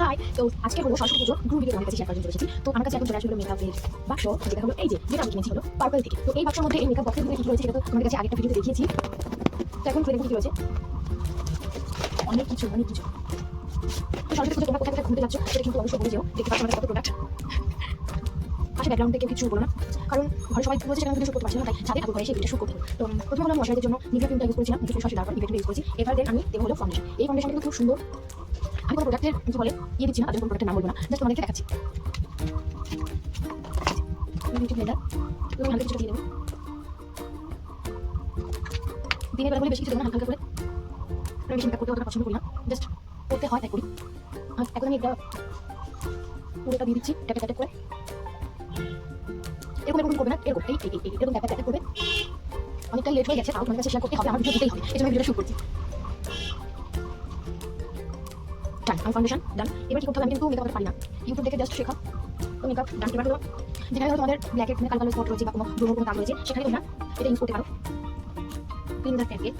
High. তো আজকে হলো সরস্বতী পুজো গ্রুপ ভিডিও আমার কাছে শেয়ার করার তো আমার কাছে এখন চলে আসলো মেকআপের বাক্স যেটা হলো এই যে, যেটা আমি কিনেছি হলো পার্পল থেকে। তো এই বাক্সের মধ্যে এই মেকআপ বক্সের মধ্যে কি রয়েছে, সেটা তো তোমাদের কাছে আগের একটা ভিডিওতে দেখিয়েছি। তো এখন খুলে দেখুন কি রয়েছে। অনেক কিছু অনেক কিছু। তো সরস্বতী পুজো তোমরা কোথায় কোথায় ঘুরতে যাচ্ছ, সেটা কিন্তু অবশ্যই বলে যেও। দেখতে পাচ্ছ আমাদের কত প্রোডাক্ট পাশে ব্যাকগ্রাউন্ডে কেউ কিছু বলো না। কারণ ঘরে সবাই রয়েছে সেখানে ভিডিও শুট করতে পারছি না, তাই ছাদে ঠাকুর ঘরে সেই ভিডিও শুট করতে তো প্রথমে হলো মশাইদের জন্য নিভা ক্রিমটা ইউজ করেছিলাম কিছু সরাসরি তারপর ইভেন্ট ইউজ করেছি। এবার দেন আমি দেবো হলো ফাউন্ডেশন এই ফাউন্ডেশন কিন্তু খুব সুন্দর। আমি কোনো প্রোডাক্টের কি বলে ইয়ে দিচ্ছি না তাদের কোনো প্রোডাক্টের নাম বলব না, জাস্ট তোমাদেরকে দেখাচ্ছি। কিছু দিনের বেলা বলে বেশি কিছু দেবো না, হালকা করে। আমি বেশি করতে অতটা পছন্দ করি না, জাস্ট করতে হয় তাই করি। আর এখন আমি এটা পুরোটা দিয়ে দিচ্ছি, ট্যাপে ট্যাপে করে। এরকম এরকম করবে না, এরকম, এই এই এরকম ট্যাপে ট্যাপে করবে। অনেকটা লেট হয়ে গেছে, তাও তোমার কাছে শেয়ার করতে হবে, আমার ভিডিও দিতেই হবে, এই জন্য ভিডিওটা শুট করছি। ডান আমি ফাউন্ডেশন ডান এবার কি করতে হবে? আমি কিন্তু মেকআপ পারি না। ইউটিউব থেকে জাস্ট শেখা। তো মেকআপ ডান এবার হলো, যেখানে হয়তো তোমাদের ব্ল্যাকের কোনো কালো কালো স্পট রয়েছে বা কোনো ব্রোনো কোনো দাগ রয়েছে, সেখানে তোমরা এটা ইউজ করতে পারো। ক্লিনজার প্যাকেট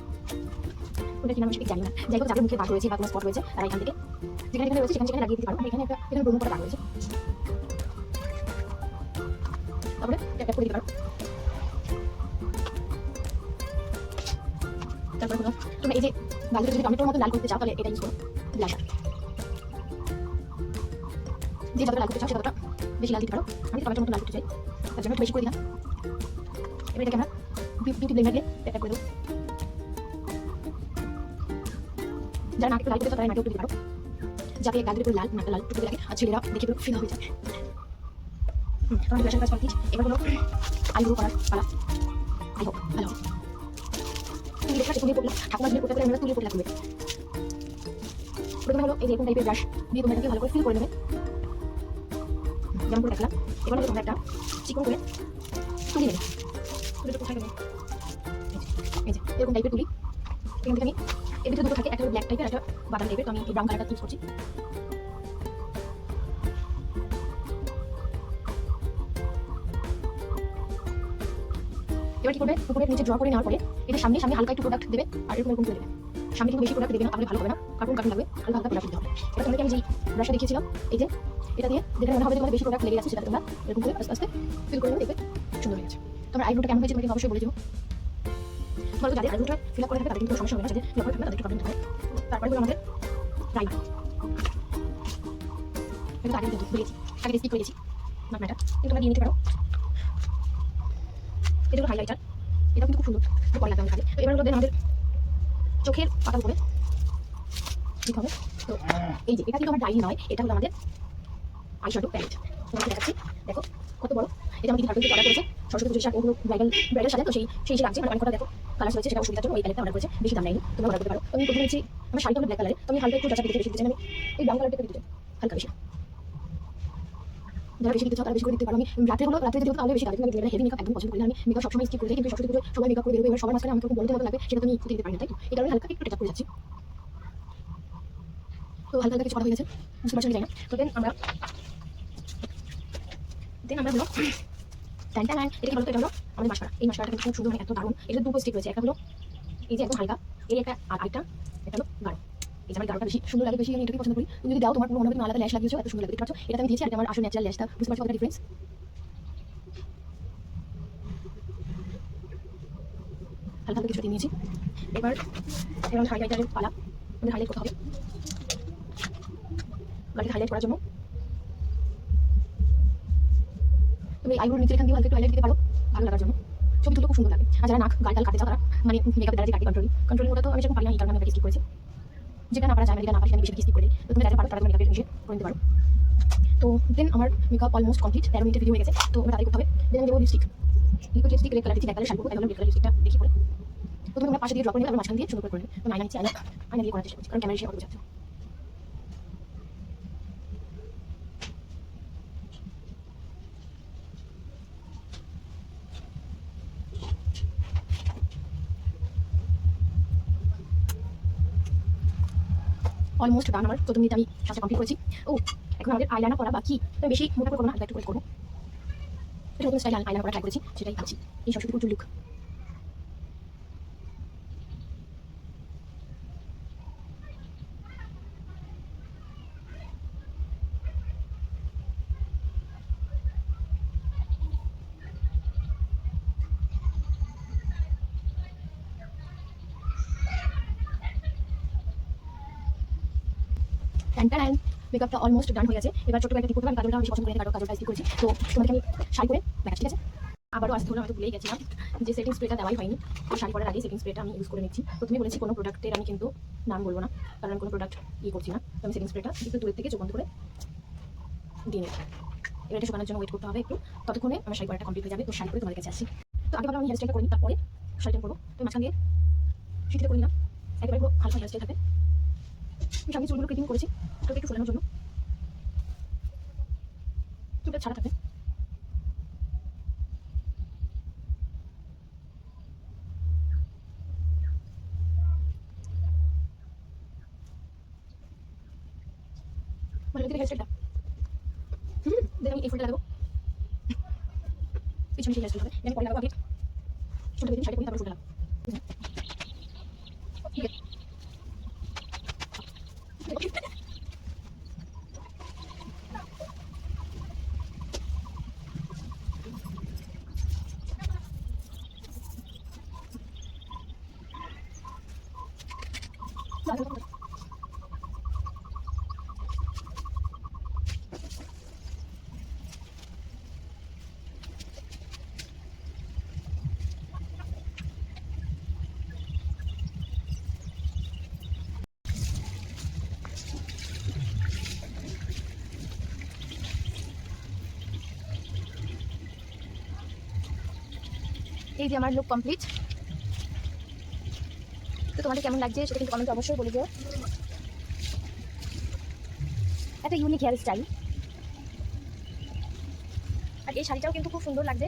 ওটা কি নাম আমি ঠিক জানি না। যাই হোক, যাদের মুখে দাগ রয়েছে বা কোনো স্পট রয়েছে, তারা এখান থেকে, যেখানে যেখানে রয়েছে, সেখানে সেখানে লাগিয়ে দিতে পারো। এখানে একটা, এখানে ব্রোনো করা দাগ রয়েছে। তারপরে ট্যাপ করে দিতে পারো। তারপরে তোমরা এই যে গালটা যদি টমেটোর মতো লাল করতে চাও, তাহলে এটা ইউজ করো। ব্লাশার যে যতটা লাল করতে চাও সেটা বেশি লাল দিতে পারো, আমি টমেটোর লাল করতে চাই। তার জন্য একটু বেশি করে দিলাম এবার এটাকে আমরা বিউটি ব্লেন্ডার দিয়ে ট্যাপ করে দেবো। যারা লাল করতে চাও তারা দিতে পারো। যাতে একটু লাল নাকটা লাল টুকু লাগে আর ছেলেরা দেখে পুরো ফিদা হয়ে যায়। কাজ এবার হলো আইব্রো করার পালা। আই হোপ তুমি তুলে পড়লাম করতে আমরা তুলে প্রথমে হলো এই যে এরকম টাইপের ব্রাশ দিয়ে তোমরা ভালো করে ফিল করে নেবে। যেমন করে দেখলাম এবার হলো একটা চিকন করে তুলে নেবে। এরকম টাইপের তুলি। এখান থেকে আমি, এর ভিতরে দুটো থাকে, একটা ব্ল্যাক টাইপের একটা বাদাম টাইপের তো আমি এই ব্রাউন কালারটা ইউজ করছি। এবার কি করবে? উপরে নিচে ড্র করে নেওয়ার পরে, এটা সামনে সামনে হালকা একটু প্রোডাক্ট দেবে, আর এরকম এরকম করে দেবে। সামনে কিন্তু বেশি প্রোডাক্ট দেবে না, তাহলে ভালো হবে না। কার্টুন কার্টুন লাগবে হালকা হালকা প্রোডাক্ট দিতে হবে। এবার তোমাকে আমি যেই ব্রাশটা দেখিয়েছিলাম, এই যে এটা দিয়ে যেখানে মনে হবে যে তোমাদের বেশি প্রোডাক্ট লেগে আছে সেটা তোমরা এরকম করে আস্তে আস্তে ফিল করে দেখবে, সুন্দর হয়ে গেছে তোমার আইব্রোটা কেমন হয়েছে তোমাকে অবশ্যই বলে দেবো। তোমার যাদের আইব্রোটা ফিল আপ করে থাকবে তাদের কিন্তু সমস্যা হবে না, যাদের ফিল আপ করে থাকবে তাদের প্রবলেম হবে তারপরে হলো আমাদের প্রাইমার এটা আগে দিয়ে দিয়েছি আগে স্কিপ করেছি না এটা কিন্তু তোমরা দিয়ে নিতে পারো। এটা হলো হাইলাইটার এটা কিন্তু খুব সুন্দর, খুব ভালো লাগে আমার কাছে তো এবার হলো দেন আমাদের চোখের পাতার উপরে দিতে হবে। তো এই যে, এটা কিন্তু আমার ডাইনি নয়, এটা হলো আমাদের আই শ্যাডো প্যালেট তোমাকে দেখাচ্ছি। দেখো, কত বড়। এটা আমি কিন্তু ভারতীয় অর্ডার করেছে। সরস্বতী পুজোর সাথে ওগুলো ব্রাইডাল ব্রাইডাল সাথে তো সেই সেই লাগছে মানে অনেক কটা দেখো কালার রয়েছে, সেটা সুবিধার জন্য ওই প্যালেটটা অর্ডার করেছে, বেশি দাম নেয়নি। তোমরা অর্ডার করতে পারো। আমি প্রথমে নিচ্ছি আমার শাড়িটা হলো ব্ল্যাক কালারে তো আমি হালকা একটু চাচা দিতে বেশি দিচ্ছি আমি এই ব্রাউন কালারটা দিতে হালকা বেশি। যারা বেশি দিতে চাও, তারা বেশি করে দিতে পারো। আমি রাতে হলো রাতে যদি তাহলে বেশি তাদের আমি দিনের হেভি মেকআপ একদম পছন্দ করি না। আমি মেকআপ সবসময় স্কিপ করে দিই কিন্তু সরস্বতী পুজো সবাই মেকআপ করে বেরোবে। এবার সবার মাঝখানে আমাকে বলতে হবে লাগবে, সেটা তুমি ফুটে দিতে পারি না তাই তো? এই কারণে হালকা একটু টেকআপ করে যাচ্ছি। তো হালকা হালকা কিছু করা হয়ে গেছে। বুঝতে পারছি না। তো দেন আমরা দেন আমরা হলো ট্যান ট্যান এটা কি বলতো? এটা হলো আমাদের মাসকারা এই মাসকারাটা কিন্তু খুব সুন্দর হয়, এত দারুণ। এটা দুটো স্টিক রয়েছে, একটা হলো এই যে একদম হালকা, এই একটা আর আরেকটা, এটা হলো গাঢ়। এই আমার গাঢ়টা বেশি সুন্দর লাগে, বেশি আমি এটাকে পছন্দ করি। তুমি যদি দাও, তোমার মনে হবে আলাদা ল্যাশ লাগিয়েছো, এত সুন্দর লাগে, দেখতে এটা আমি দিয়েছি আর আমার আসল ন্যাচারাল ল্যাশটা। বুঝতে পারছ ডিফারেন্স হালকা হালকা কিছু দিয়ে নিয়েছি। এবার এবার হাইলাইটারের পালা। আমাদের হাইলাইট করতে হবে? গাড়িকে হাইলাইট করার জন্য তুমি আইব্রোর নিচে এখান দিয়ে হালকা একটু হাইলাইট দিতে পারো, ভালো লাগার জন্য। ছবি তুলতে খুব সুন্দর লাগে। আর যারা নাক, গাল টাল কাটে, তারা মানে মেকআপের দ্বারা যে কাটি কন্ট্রোল কন্ট্রোলিং ওটা তো আমি সেরকম পারি না, এই কারণে আমি স্কিপ করেছি। যেটা না পারা যায় না না পারি আমি বেশি স্কিপ করে তো তুমি যারা পারো, তারা মেকআপের জিনিস করে নিতে পারো। তো দেন আমার মেকআপ অলমোস্ট কমপ্লিট তেরো মিনিটের ভিডিও হয়ে গেছে। তো এবার তাদের করতে হবে। দেন আমি দেবো lipstick liquid lipstick red colour দিচ্ছি এক কালার শ্যাম্পু একদম রেড কালার লিপস্টিকটা দেখি করে তো তুমি আমার পাশে দিয়ে ড্র করে নেবে আমি মাঝখান দিয়ে সুন্দর করে করে নেবে তো আয়না নিচ্ছি আয়না আয়না দিয়ে করার চেষ্টা করছি, কারণ ক্যামেরা শেয়ার করতে চাচ্ছি অলমোস্ট ডান আমার প্রথম মিনিট আমি সাজটা কমপ্লিট করেছি। ও, এখন আমাদের আইলাইনার করা বাকি। তো বেশি মোটা করে করব না একটু করে করব। এটা নতুন স্টাইল আইলাইনার করা ট্রাই করেছি, সেটাই ভাবছি এই সরস্বতী পুজোর লুক ট্যান ট্যান মেকআপটা অলমোস্ট ডান হয়ে গেছে। এবার ছোট একটা টিপ করতে আমি কাজলটা বেশি পছন্দ করি না, কাজল কাজলটা করেছি। তো তোমাদেরকে আমি শাড়ি করে দেখাচ্ছি ঠিক আছে? আবারও আসতে হলো আমি ভুলেই গেছিলাম যে সেটিং স্প্রেটা দেওয়াই হয়নি। শাড়ি পরার আগে সেটিং স্প্রেটা আমি ইউজ করে নিচ্ছি। প্রথমে বলেছি কোনো প্রোডাক্টের আমি কিন্তু নাম বলব না কারণ আমি কোনো প্রোডাক্ট ইয়ে করছি না। আমি সেটিং স্প্রেটা একটু দূরের থেকে চোখ করে দিয়ে নিচ্ছি এবার এটা শুকানোর জন্য ওয়েট করতে হবে একটু। ততক্ষণে আমার শাড়ি পরাটা কমপ্লিট হয়ে যাবে। তো শাড়ি করে তোমাদের কাছে আসি তো আগে আমি হেয়ার স্টাইলটা করে নিই তারপরে শাড়িটা করব। তো মাঝখান দিয়ে শীতটা করে নিলাম একেবারে পুরো হালকা হেয়ার স্টাইল থাকবে। আমি চুলগুলো ক্লিপিং করেছি। ওটাকে একটু ফোলানোর জন্য। চুলটা ছাড়া থাকবে মানে ওদিকে হেয়ার স্টাইলটা হুম দেন আমি এই ফুলটা লাগাবো পিছনে সেই হেয়ার স্টাইল হবে আমি পরে লাগাবো আগে চুলটা বেঁধে শাড়ি করি তারপর ফুলটা লাগাবো ঠিক আছে এই যে আমার লুক কমপ্লিট তো তোমাদের কেমন লাগছে সেটা কিন্তু কমেন্টে অবশ্যই বলে দিও। একটা ইউনিক হেয়ার স্টাইল আর এই শাড়িটাও কিন্তু খুব সুন্দর লাগবে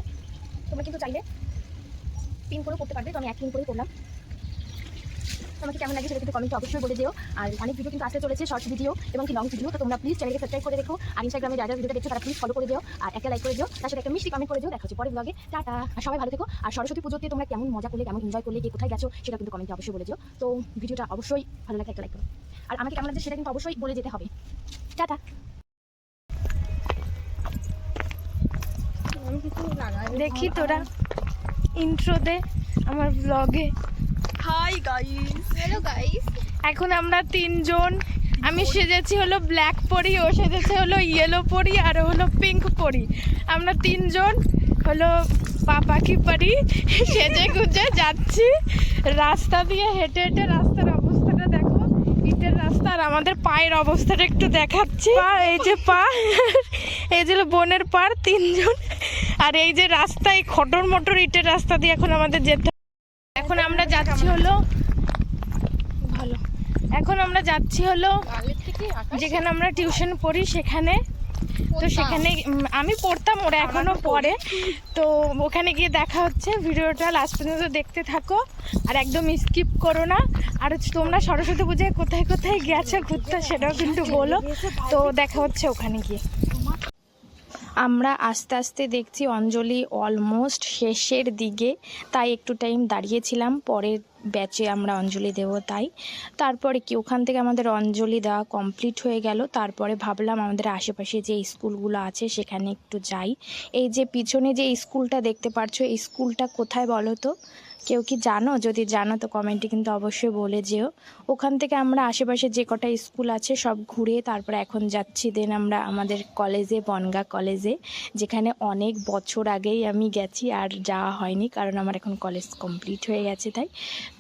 তোমরা কিন্তু চাইলে পিন করেও করতে পারবে, তো আমি এক পিন করেই করলাম তোমাকে কেমন লাগে সেটা কিন্তু কমেন্টে অবশ্যই বলে দিও। আর অনেক ভিডিও কিন্তু আসতে চলেছে শর্ট ভিডিও এবং কি লং ভিডিও তো তোমরা প্লিজ চ্যানেলকে সাবস্ক্রাইব করে দেখো আর ইনস্টাগ্রামে যারা যা ভিডিওটা দেখছ তারা প্লিজ ফলো করে দিও। আর একটা লাইক করে দিও। তার সাথে একটা মিষ্টি কমেন্ট করে দিও। দেখা হচ্ছে পরের ব্লগে টাটা! আর সবাই ভালো থেকো। আর সরস্বতী পুজোতে তোমরা কেমন মজা করলে কেমন এনজয় করলে কে কোথায় গেছো সেটা কিন্তু কমেন্টে অবশ্যই বলে দিও। তো ভিডিওটা অবশ্যই ভালো লাগে একটা লাইক করো। আর আমাকে কেমন লাগছে সেটা কিন্তু অবশ্যই বলে যেতে হবে। টাটা! দেখি তোরা ইন্ট্রো দে আমার ব্লগে হাই গাইস হ্যালো গাইস এখন আমরা তিনজন। আমি সেজেছি হলো ব্ল্যাক পরি ও সেজেছে হলো ইয়েলো পরি আর হলো পিঙ্ক পরি। আমরা তিনজন হলো পাপাকি পারি সেজে গুজে যাচ্ছি। রাস্তা দিয়ে হেঁটে হেঁটে রাস্তার অবস্থাটা দেখো। ইটের রাস্তা আর আমাদের পায়ের অবস্থাটা একটু দেখাচ্ছি। পা এই যে পা এই যে হলো বনের পার তিনজন। আর এই যে রাস্তা এই খটর মটর ইটের রাস্তা দিয়ে এখন আমাদের যেতে এখন আমরা যাচ্ছি হলো ভালো। এখন আমরা যাচ্ছি হলো যেখানে আমরা টিউশন পড়ি সেখানে। তো সেখানে আমি পড়তাম ওরা এখনও পড়ে তো ওখানে গিয়ে দেখা হচ্ছে ভিডিওটা লাস্ট পর্যন্ত দেখতে থাকো। আর একদম স্কিপ করো না। আর হচ্ছে তোমরা সরস্বতী পূজায় কোথায় কোথায় গেছো ঘুরতে সেটাও কিন্তু বলো। তো দেখা হচ্ছে ওখানে গিয়ে। আমরা আস্তে আস্তে দেখছি অঞ্জলি অলমোস্ট শেষের দিকে, তাই একটু টাইম দাঁড়িয়েছিলাম, পরের ব্যাচে আমরা অঞ্জলি দেব তাই। তারপরে কি, ওখান থেকে আমাদের অঞ্জলি দেওয়া কমপ্লিট হয়ে গেল, তারপরে ভাবলাম আমাদের আশেপাশে যে স্কুলগুলো আছে সেখানে একটু যাই। এই যে পিছনে যে স্কুলটা দেখতে পারছ স্কুলটা কোথায় বলো তো? কেউ কি জানো? যদি জানো, তো কমেন্টে কিন্তু অবশ্যই বলে যেও। ওখান থেকে আমরা আশেপাশে যে কটা স্কুল আছে, সব ঘুরে তারপর এখন যাচ্ছি। দেন আমরা আমাদের কলেজে বনগা কলেজে যেখানে অনেক বছর আগেই আমি গেছি, আর যাওয়া হয়নি, কারণ আমার এখন কলেজ কমপ্লিট হয়ে গেছে তাই।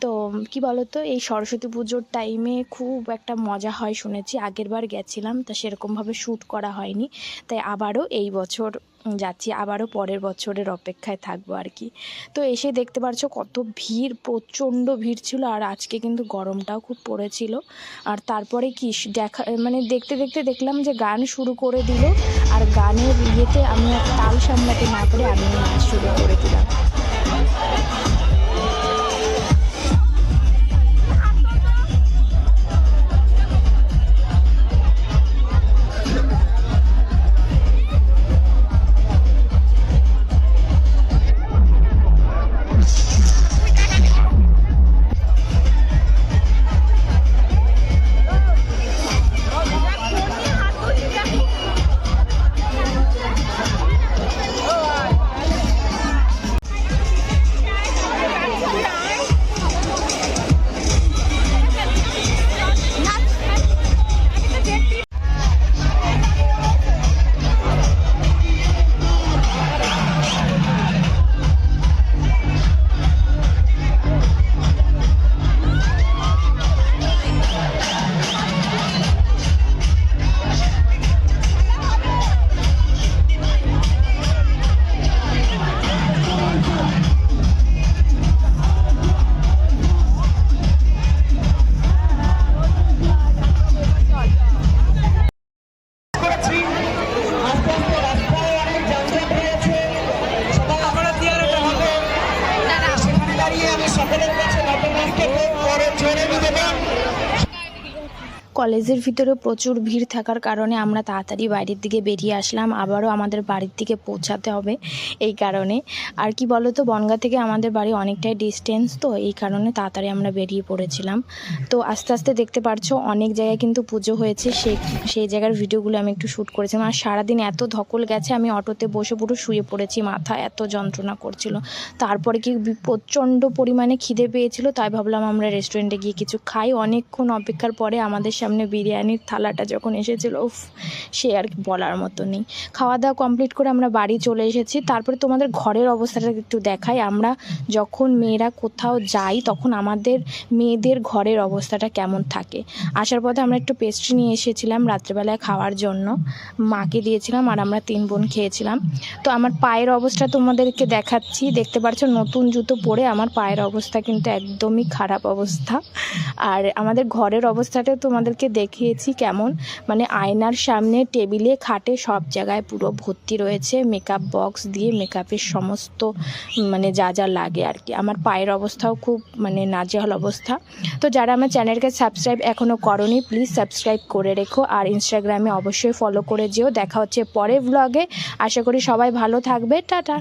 তো কি বলতো, এই সরস্বতী পুজোর টাইমে খুব একটা মজা হয় শুনেছি। আগেরবার গেছিলাম, তা সেরকমভাবে শ্যুট করা হয়নি। তাই আবারও এই বছর যাচ্ছি, আবারও পরের বছরের অপেক্ষায় থাকব আর কি। তো এসে দেখতে পারছ কত ভিড়, প্রচণ্ড ভিড় ছিল আর আজকে কিন্তু গরমটাও খুব পড়েছিল। আর তারপরে কি, দেখা মানে দেখতে দেখতে দেখলাম যে গান শুরু করে দিল আর গানের ইয়েতে আমি তাল সামলাতে না করে আমি নাচ শুরু করে দিলাম। কলেজের ভিতরে প্রচুর ভিড় থাকার কারণে আমরা তাড়াতাড়ি বাইরের দিকে বেরিয়ে আসলাম। আবারও আমাদের বাড়ির দিকে পৌঁছাতে হবে এই কারণে। আর কি বলো তো বনগা থেকে আমাদের বাড়ি অনেকটাই ডিস্টেন্স তো, এই কারণে তাড়াতাড়ি আমরা বেরিয়ে পড়েছিলাম। তো আস্তে আস্তে দেখতে পারছ, অনেক জায়গায় কিন্তু পুজো হয়েছে। সেই সেই জায়গার ভিডিওগুলো আমি একটু শ্যুট করেছিলাম। আর সারাদিন এত ধকল গেছে, আমি অটোতে বসে পুরো শুয়ে পড়েছি, মাথা এত যন্ত্রণা করছিল। তারপরে কি প্রচণ্ড পরিমাণে খিদে পেয়েছিল, তাই ভাবলাম আমরা রেস্টুরেন্টে গিয়ে কিছু খাই। অনেকক্ষণ অপেক্ষার পরে আমাদের সামনে বিরিয়ানির থালাটা যখন এসেছিল, উফ, সে আর বলার মতো নেই। খাওয়া দাওয়া কমপ্লিট করে আমরা বাড়ি চলে এসেছি। তারপরে তোমাদের ঘরের অবস্থাটা একটু দেখাই। আমরা যখন মেয়েরা কোথাও যাই, তখন আমাদের মেয়েদের ঘরের অবস্থাটা কেমন থাকে। আসার পথে আমরা একটু পেস্ট্রি নিয়ে এসেছিলাম রাত্রেবেলায় খাওয়ার জন্য। মাকে দিয়েছিলাম আর আমরা তিন বোন খেয়েছিলাম। তো আমার পায়ের অবস্থা তোমাদেরকে দেখাচ্ছি। দেখতে পাচ্ছ, নতুন জুতো পরে আমার পায়ের অবস্থা কিন্তু একদমই খারাপ অবস্থা। আর আমাদের ঘরের অবস্থাটা তোমাদেরকে দেখিয়েছি কেমন। মানে আয়নার সামনে টেবিলে, খাটে সব জায়গায় পুরো ভর্তি রয়েছে। মেকআপ বক্স দিয়ে মেকআপের সমস্ত মানে যা যা লাগে আর কি আমার পায়ের অবস্থাও খুব মানে নাজেহাল অবস্থা। তো যারা আমার চ্যানেলকে সাবস্ক্রাইব এখনও করনি প্লিজ সাবস্ক্রাইব করে রেখো। আর ইনস্টাগ্রামে অবশ্যই ফলো করে যেও। দেখা হচ্ছে পরের ব্লগে আশা করি সবাই ভালো থাকবে। টাটা।